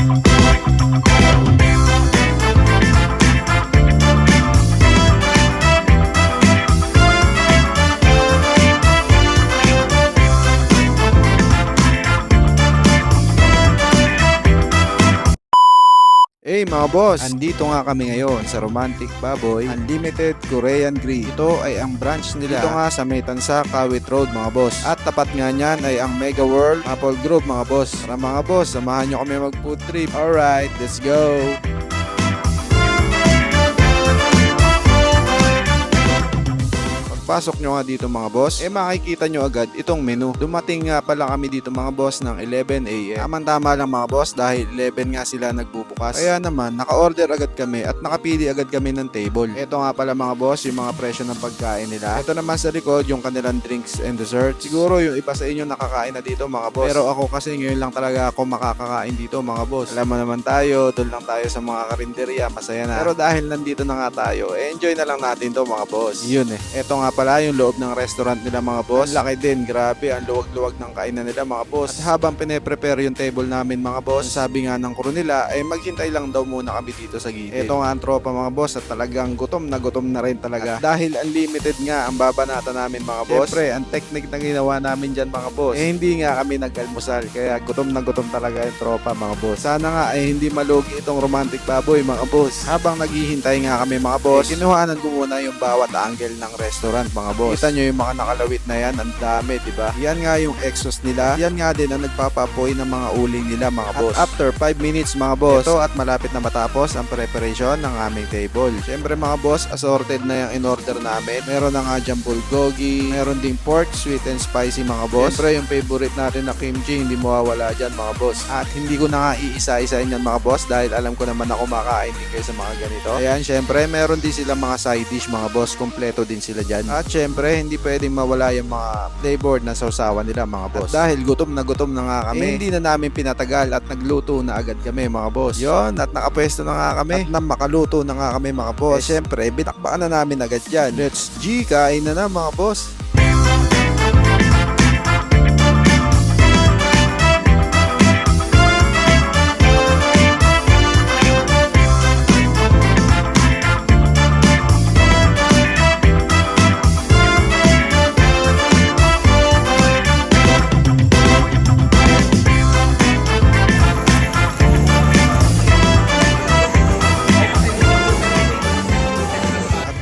Thank you. Hey mga boss, andito nga kami ngayon sa Romantic Baboy Unlimited Korean Grill. Ito ay ang branch nila dito nga sa May Tansa, Kawit Road mga boss. At tapat nga niyan ay ang Mega World Apple Group mga boss. Tara mga boss, samahan nyo kami mag food trip. Alright, let's go! Pagpasok nyo nga dito mga boss, eh makikita nyo agad itong menu. Dumating nga pala kami dito mga boss ng 11am. Tamang-tama lang mga boss dahil 11 nga sila nagbubukas. Kaya naman, naka-order agad kami at nakapili agad kami ng table. Ito nga pala mga boss, yung mga presyo ng pagkain nila. Ito naman sa likod, yung kanilang drinks and dessert. Siguro yung iba sa inyo nakakain na dito mga boss. Pero ako kasi ngayon lang talaga ako makakakain dito mga boss. Alam mo naman tayo, doon lang tayo sa mga karinderya, masaya na. Pero dahil nandito na nga tayo, enjoy na lang natin to mga boss. Yun eh. Ito nga pala yung loob ng restaurant nila mga boss. Ang laki din, grabe, ang luwag-luwag ng kainan nila mga boss. At habang pine-prepare yung table namin mga boss, sabi nga ng crew nila, ay maghintay lang daw muna kami dito sa gilid. Ito nga ang tropa mga boss at talagang gutom na gutom na rin talaga. At dahil unlimited nga ang babanata namin mga boss. Siyempre, ang technique na ginawa namin dyan mga boss, eh hindi nga kami nag-almusal. Kaya gutom na gutom talaga yung tropa mga boss. Sana nga ay hindi malugi itong romantic baboy mga boss. Habang naghihintay nga kami mga boss, eh, kinuhanan ko muna yung bawat angle ng restaurant mga boss. Kita nyo yung mga nakalawit na yan, ang dami, di ba? Yan nga yung exhaust nila. Yan nga din ang nagpapapoy ng mga uling nila mga boss. At after 5 minutes mga boss, ito at malapit na matapos ang preparation ng aming table. Siyempre mga boss, assorted na yung in-order namin. Meron na nga dyan bulgogi, meron ding pork, sweet and spicy mga boss. Siyempre yung favorite natin na kimchi, hindi mawawala dyan mga boss. At hindi ko na nga iisa-isain yan mga boss dahil alam ko naman na kumakain din kayo sa mga ganito. Ayan, syempre meron din sila mga side dish mga boss, kompleto din sila dyan. At syempre, hindi pwedeng mawala yung mga flavor na sausawan nila mga boss. At dahil gutom na gutom na nga kami, eh, hindi na namin pinatagal at nagluto na agad kami mga boss. Yon at nakapwesto na nga kami at na makaluto na nga kami mga boss. Eh, syempre, bitakbaan na namin agad yan. Let's G, kain na na mga boss.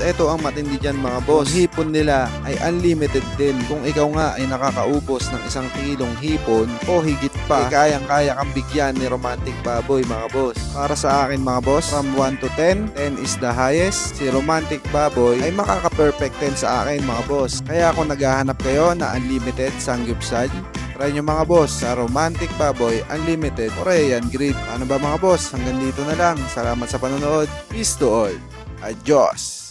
Ito ang matindi dyan mga boss. Yung hipon nila ay unlimited din. Kung ikaw nga ay nakakaubos ng isang kilong hipon o higit pa, ay kayang-kaya kang bigyan ni Romantic Baboy mga boss. Para sa akin mga boss, from 1 to 10, 10 is the highest. Si Romantic Baboy ay makaka-perfect 10 sa akin mga boss. Kaya kung naghahanap kayo na unlimited sangyupsal, Try nyo mga boss sa Romantic Baboy Unlimited Korean Grill. Ano ba mga boss? Hanggang dito na lang. Salamat sa panonood. Peace to all. Adios!